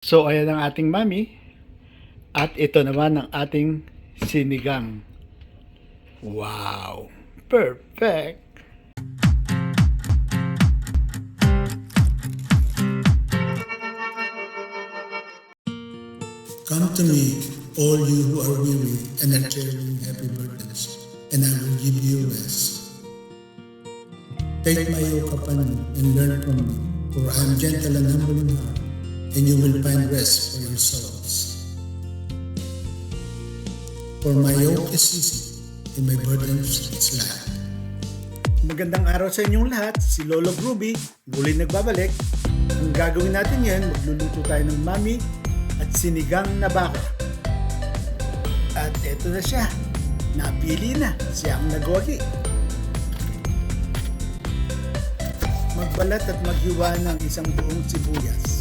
So, ayan ang ating mami. At ito naman ang ating sinigang. Wow! Perfect! Come to me, all you who are weary and are carrying heavy burdens, and I will give you rest. Take my yoke upon you and learn from me, for I am gentle and humble in heart, and you will find rest for your souls. For my yoke is easy, and my burden is light. Magandang araw sa inyong lahat. Si Lolo Groovy, muli nagbabalik. Ang gagawin natin ngayon, magluluto tayo ng mami at sinigang na baka. At eto na siya. Napili na. Siya ang nagwagi. Magbalat at maghiwa ng isang buong sibuyas.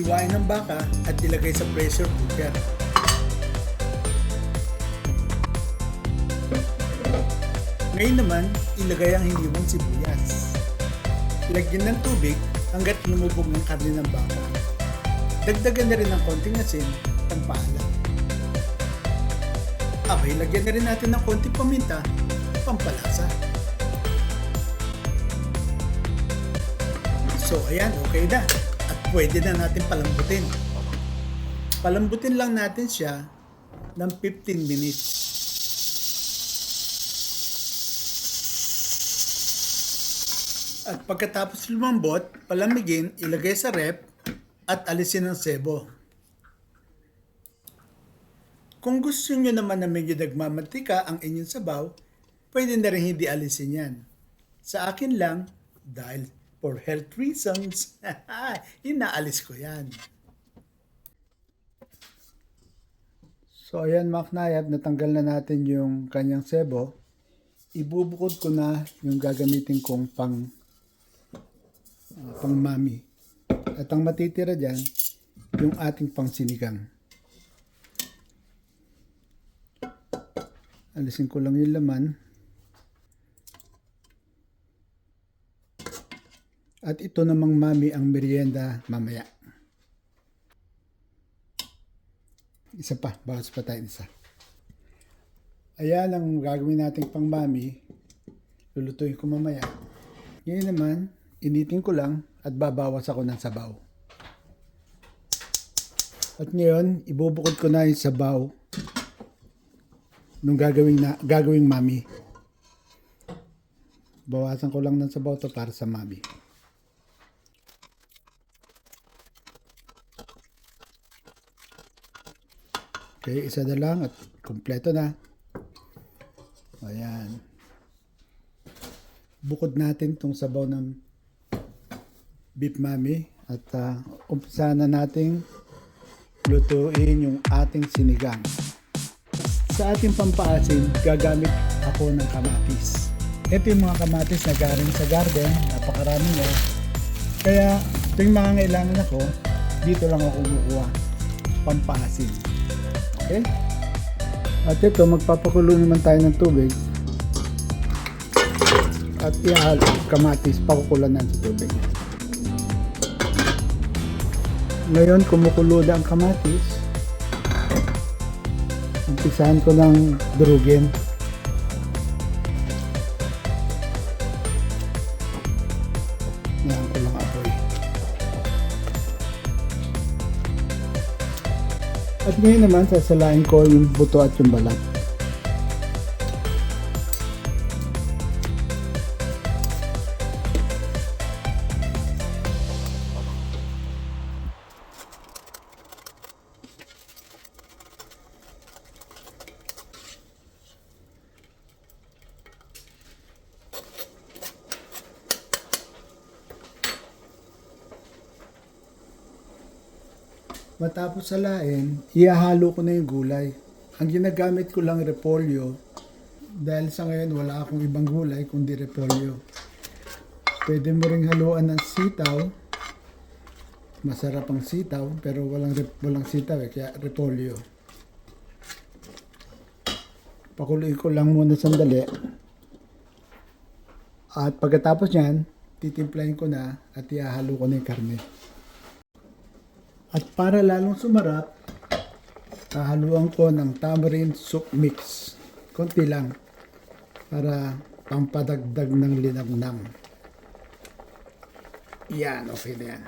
Hiwain ng baka at ilagay sa pressure cooker. Ngayon naman, ilagay ang hiniwang sibuyas. Lagyan ng tubig hanggat lumubog ng karne ng baka. Dagdagan na rin ng konting asin, pampaalam. Abay, lagyan na rin natin ng konting paminta, pampalasa. So, ayan, okay na. Pwede na natin palambutin. Palambutin lang natin siya ng 15 minutes. At pagkatapos lumambot, palamigin, ilagay sa rep at alisin ang sebo. Kung gusto nyo naman na medyo nagmamantika ang inyong sabaw, pwede na rin hindi alisin yan. Sa akin lang, dahil for health reasons, inaalis ko yan. So ayan mga knayat, natanggal na natin yung kanyang sebo. Ibubukod ko na yung gagamitin kong pang uh, pang mami. At ang matitira dyan, yung ating pang sinigang. Alisin ko lang yung laman. At ito namang mami ang merienda mamaya. Isa pa, bawas pa tayo isa. Ayan ang gagawin nating pang mami. Lulutuin ko mamaya. Ngayon naman, initin ko lang at babawas ako ng sabaw. At ngayon, ibubukod ko na yung sabaw nung gagawing, na, gagawing mami. Bawasan ko lang ng sabaw to para sa mami. Okay, isa na lang at kompleto na. Ayan. Bukod natin tong sabaw ng beef mami at uh, umpisa na nating lutuin yung ating sinigang. Sa ating pampaasin, gagamit ako ng kamatis. Ito yung mga kamatis na galing sa garden, napakarami niya. Kaya tuwing mga ngailangan ako, dito lang ako kumukuha pampaasin. Okay? At ito, magpapakulo naman tayo ng tubig. At ihalo, kamatis, pakukulan ng tubig. Ngayon, kumukulo na ang kamatis. Umpisahan ko ng durugin. Yan At ngayon naman, sasalain ko yung buto at yung balat. Matapos salain, ihahalo ko na yung gulay. Ang ginagamit ko lang repolyo dahil sa ngayon wala akong ibang gulay kundi repolyo. Pwede mo ring haluan ng sitaw. Masarap ang sitaw pero walang walang sitaw eh, kaya repolyo. Pakuluin ko lang muna sandali. At pagkatapos yan, titimplahin ko na at ihahalo ko na yung karne. At para lalong sumarap, hahaluan ko ng tamarind soup mix. Konti lang para pampadagdag ng linamnam. Yan, okay na yan.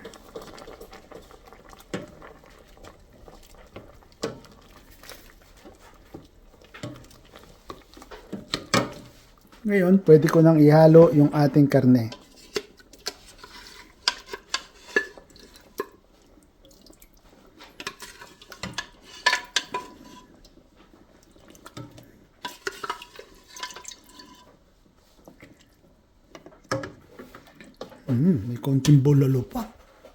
Ngayon, pwede ko nang ihalo yung ating karne. Mm, may konting bulalo pa.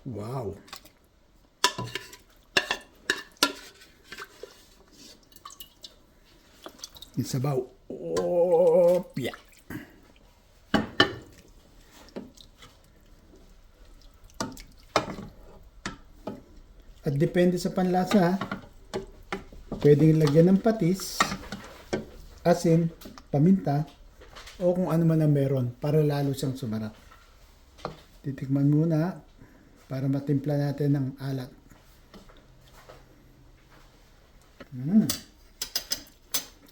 Wow. Yung sabaw. Opya. At depende sa panlasa, pwedeng lagyan ng patis, asin, paminta, o kung ano man ang meron para lalo siyang sumarap. Titikman muna para matimpla natin ng alat. Mm.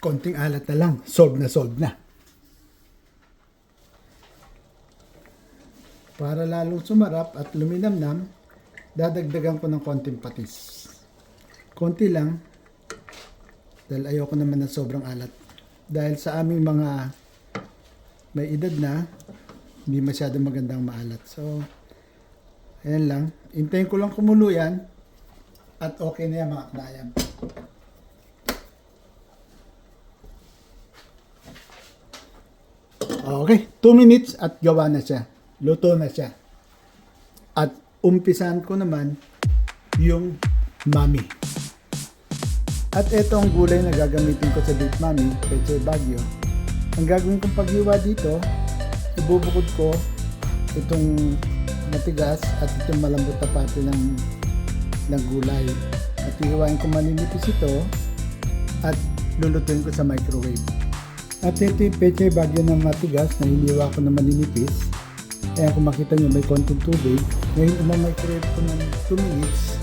Konting alat na lang. Solve na solve na. Para lalong sumarap at luminamnam, dadagdagan ko ng konting patis. Konti lang, dahil ayoko naman ng sobrang alat. Dahil sa aming mga may edad na, hindi masyadong magandang maalat. So, ayan lang. Hintayin ko lang kumulo yan at okay na yan mga knayan. Okay, 2 minutes at gawa na siya. Luto na siya. At umpisan ko naman yung mami. At ito ang gulay na gagamitin ko sa beef mami, peche bagyo. Ang gagawin kong paghiwa dito, ibubukod ko itong matigas at itong malambot na parte ng, ng gulay. At ihiwain ko maninipis ito at lulutuin ko sa microwave. At ito yung peche bagyo ng matigas na hiniwa ko na maninipis. Kaya kung makita nyo may konting tubig, ngayon umamicrowave ko ng 2 minutes.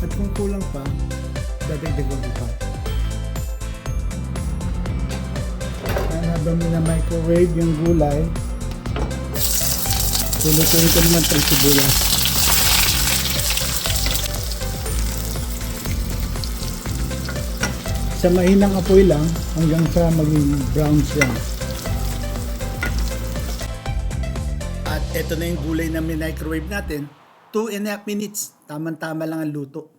At kung kulang pa, dadagdagan ko pa. Kaya habang mina-microwave yung gulay, lulutuin ko naman itong sibuyas. Sa mahinang apoy lang hanggang sa maging brown siya. At ito na yung gulay na microwave natin. 2 and a half minutes. Tama-tama lang ang luto.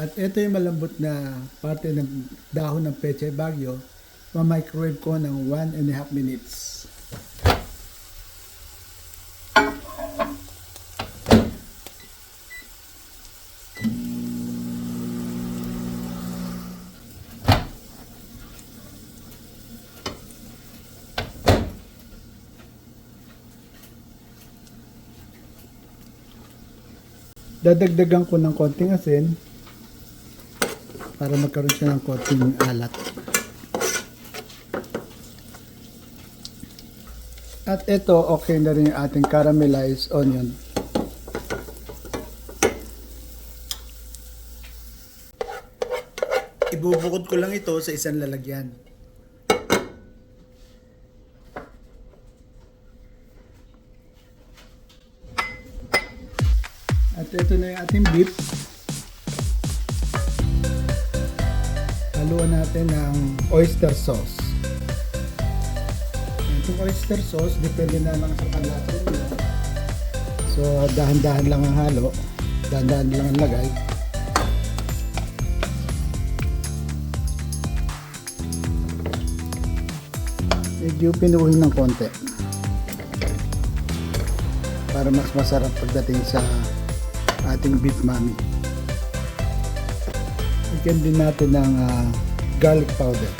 At ito yung malambot na parte ng dahon ng peche bagyo. Ma-microwave ko ng 1 and a half minutes. Dadagdagan ko ng konting asin para magkaroon siya ng konting alat. At ito, okay na rin yung ating caramelized onion. Ibubukod ko lang ito sa isang lalagyan. Na yung ating beef. Haluan natin ng oyster sauce. Itong oyster sauce, depende na lang sa panlasa nyo. So, dahan-dahan lang ang halo. Dahan-dahan lang ang lagay. Medyo pinuhin ng konti. Para mas masarap pagdating sa ating beef mami. Lagyan din natin ng ah, garlic powder.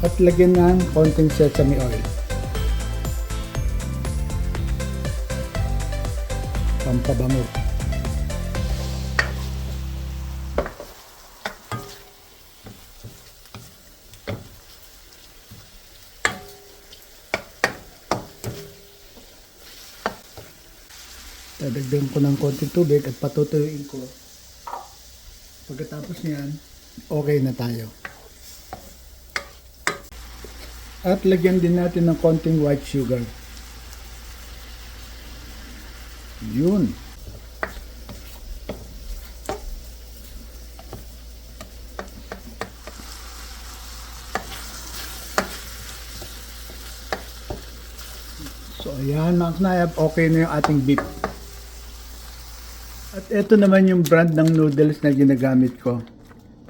At lagyan ng konting sesame oil. pampabango. Dadagdagan ko ng konting tubig at patutuyuin ko. Pagkatapos niyan, okay na tayo. At lagyan din natin ng konting white sugar. Yun. So ayan mga knayab, okay na yung ating beef. At ito naman yung brand ng noodles na ginagamit ko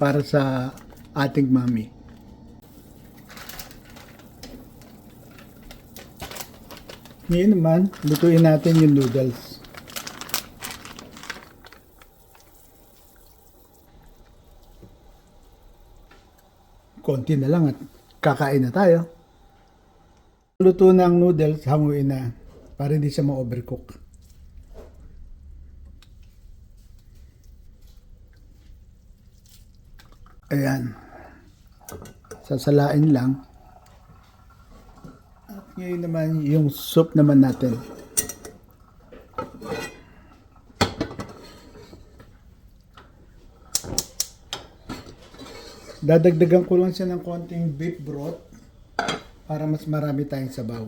para sa ating mami. Ngayon naman, lutuin natin yung noodles. Konti na lang at kakain na tayo. Luto na noodles, hanguin na para hindi siya ma-overcook. Ayan. Sasalain lang. At ngayon naman yung soup naman natin. Dadagdagan ko lang siya ng konting beef broth para mas marami tayong sabaw.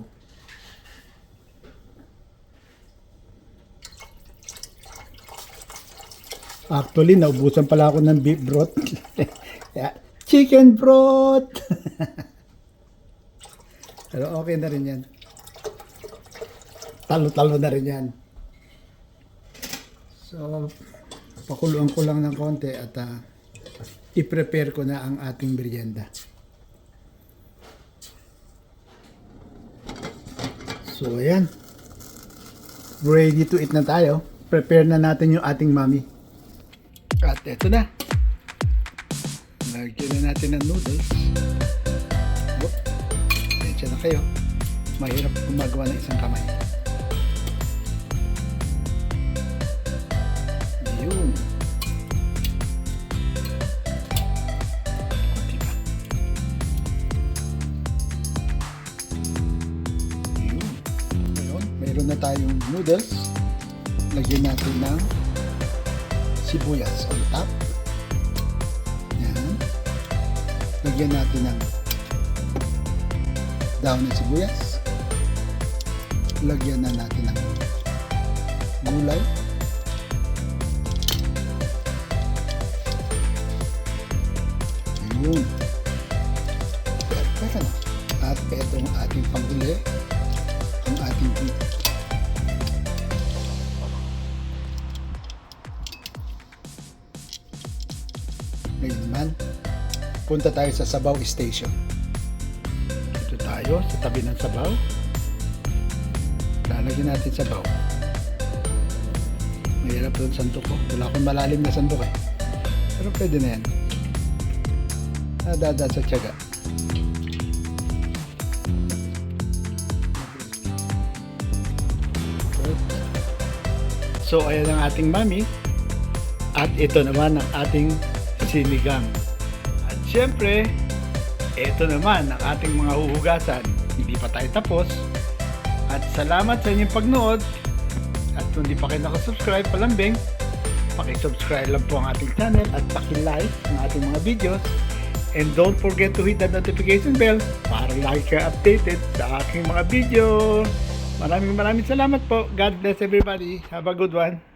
Actually, naubusan pala ako ng beef broth. Yeah, Chicken broth! Pero okay na rin yan. Talo-talo na rin yan. So, pakuluan ko lang ng konti at ah, i-prepare ko na ang ating merienda. So, ayan. Ready to eat na tayo. Prepare na natin yung ating mami. At eto na. Lagyan na natin ng noodles. Whoop. Tensya na kayo. Mahirap gumagawa ng isang kamay. Yun. Yun. Ngayon, mayroon na tayong noodles. Lagyan natin ng sibuyas on top. Lagyan natin ng daon ng sibuyas. Lagyan na natin ng gulay. Ayun. Perfect na. At ito ang ating panghuli. Punta tayo sa Sabaw Station. Dito tayo sa tabi ng Sabaw. Lalagyan natin Sabaw. Mahirap doon sandok ko. Wala akong malalim na sandok eh. Pero pwede na yan. Nadada sa tiyaga. So, ayan ang ating mami. At ito naman ang ating sinigang. Syempre, ito naman ang ating mga huhugasan. Hindi pa tayo tapos. At salamat sa inyong pagnood. At kung hindi pa kayo nakasubscribe, palambing, pakisubscribe lang po ang ating channel at pakilike ang ating mga videos. And don't forget to hit the notification bell para lagi kayo updated sa aking mga video. Maraming maraming salamat po. God bless everybody. Have a good one.